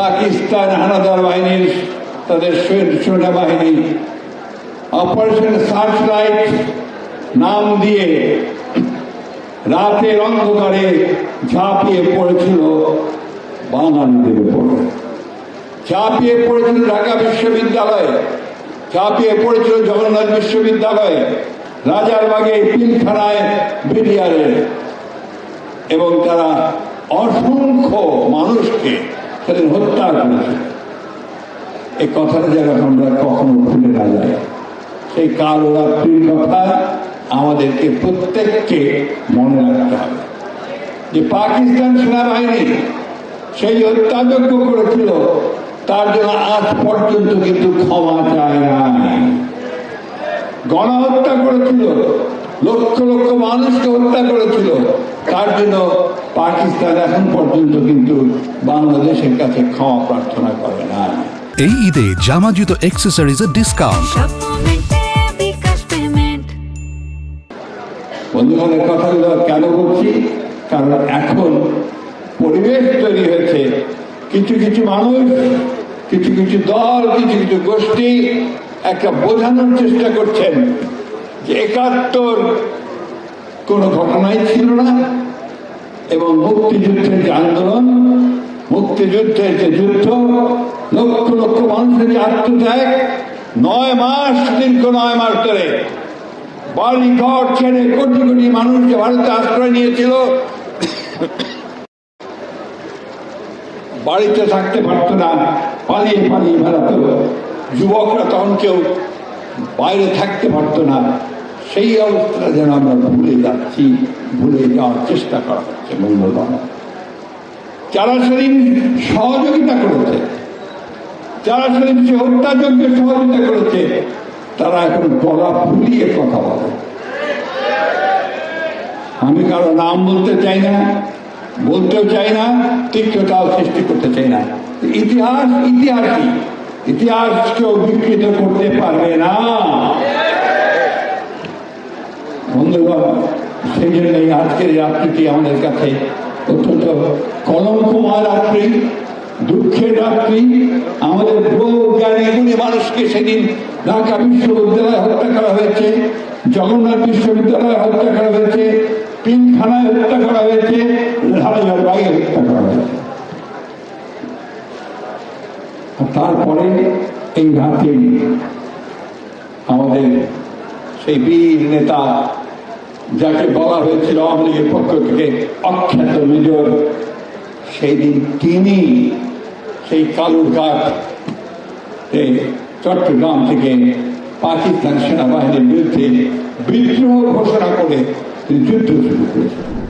পাকিস্তান হানাদার বাহিনীর তাদের সেনাবাহিনী অপারেশন সার্চ লাইট নাম দিয়ে রাতের অন্ধকারে ঝাঁপিয়ে পড়েছিল বাঙালিদের উপর। ঝাঁপিয়ে পড়েছিল ঢাকা বিশ্ববিদ্যালয়ে। ঝাঁপিয়ে পড়েছিল জগন্নাথ বিশ্ববিদ্যালয়ে, রাজারবাগে পিলখানায় বিডিআরে এবং তারা অসংখ্য মানুষকে সেদিন হত্যা করেছে এই কথাটা যেন আমরা কখনো ভুলে না যাই। সেই কালো রাত্রির কথা আমাদেরকে প্রত্যেককে মনে রাখতে হবে। যে পাকিস্তান সেনাবাহিনী সেই হত্যাযজ্ঞ করেছিল, তার জন্য আজ পর্যন্ত কিন্তু ক্ষমা চায় নাই। গণহত্যা করেছিল লক্ষ লক্ষ মানুষকে হত্যা করেছিল। তার জন্য পাকিস্তান এখন পর্যন্ত কিন্তু বাংলাদেশের কাছে ক্ষমা প্রার্থনা করে না এই ঈদে জামা জুতো অ্যাক্সেসরিজের ডিসকাউন্ট বিকাশ কথাগুলো কেন বলছি? কারণ এখন পরিবেশ তৈরি হয়েছে। কিছু কিছু মানুষ কিছু কিছু দল কিছু কিছু গোষ্ঠী একটা বোঝানোর চেষ্টা করছেন। যে একাত্তর কোনো ঘটনাই ছিল না, এবং মুক্তিযুদ্ধের যে আন্দোলন, মুক্তিযুদ্ধের যে যুদ্ধ, লক্ষ লক্ষ মানুষের যে আত্মত্যাগ, নয় মাস, দীর্ঘ নয় মাস ধরে বাড়ি ঘর ছেড়ে কোটি কোটি মানুষ যে ভারতে আশ্রয় নিয়েছিল, বাড়িতে থাকতে পারতো না, পালিয়ে পালিয়ে বেড়াতো। যুবকরা তখন কেউ বাইরে থাকতে পারতো না। সেই অবস্থাটা যেন আমরা ভুলে যাচ্ছি, ভুলে যাওয়ার চেষ্টা করা হচ্ছে মঙ্গলবার যারা সেদিন সহযোগিতা করেছে, যারা সেদিন সে হত্যাযজ্ঞে সহযোগিতা করেছে, তারা এখন গলা ফুলিয়ে কথা বলে। আমি কারও নাম বলতে চাই না, বলতেও চাই না, তিক্ততাও সৃষ্টি করতে চাই না। ইতিহাস ইতিহাসই ইতিহাস কেউ বিকৃত করতে পারবে না। বন্ধুগণ সেই জন্যই আজকের রাত্রিটি আমাদের কাছে অত্যন্ত কলঙ্কময় রাত্রি দুঃখের রাত্রি আমাদের বহু মানুষকে সেদিন ঢাকা বিশ্ববিদ্যালয়ে হত্যা করা হয়েছে, জগন্নাথ বিশ্ববিদ্যালয়ে হত্যা করা হয়েছে, পিলখানায় হত্যা করা হয়েছে, ঢালাইয়ার বাগে হত্যা করা হয়েছে। তারপরে এই রাতে আমাদের সেই বীর নেতা যাকে বলা হয়েছিল আওয়ামী পক্ষ থেকে অখ্যাত মেজর সেই দিন তিনি সেই কালুরঘাট চট্টগ্রাম থেকে পাকিস্তান সেনাবাহিনীর বিরুদ্ধে বিদ্রোহ ঘোষণা করে তিনি যুদ্ধ শুরু করেছিলেন।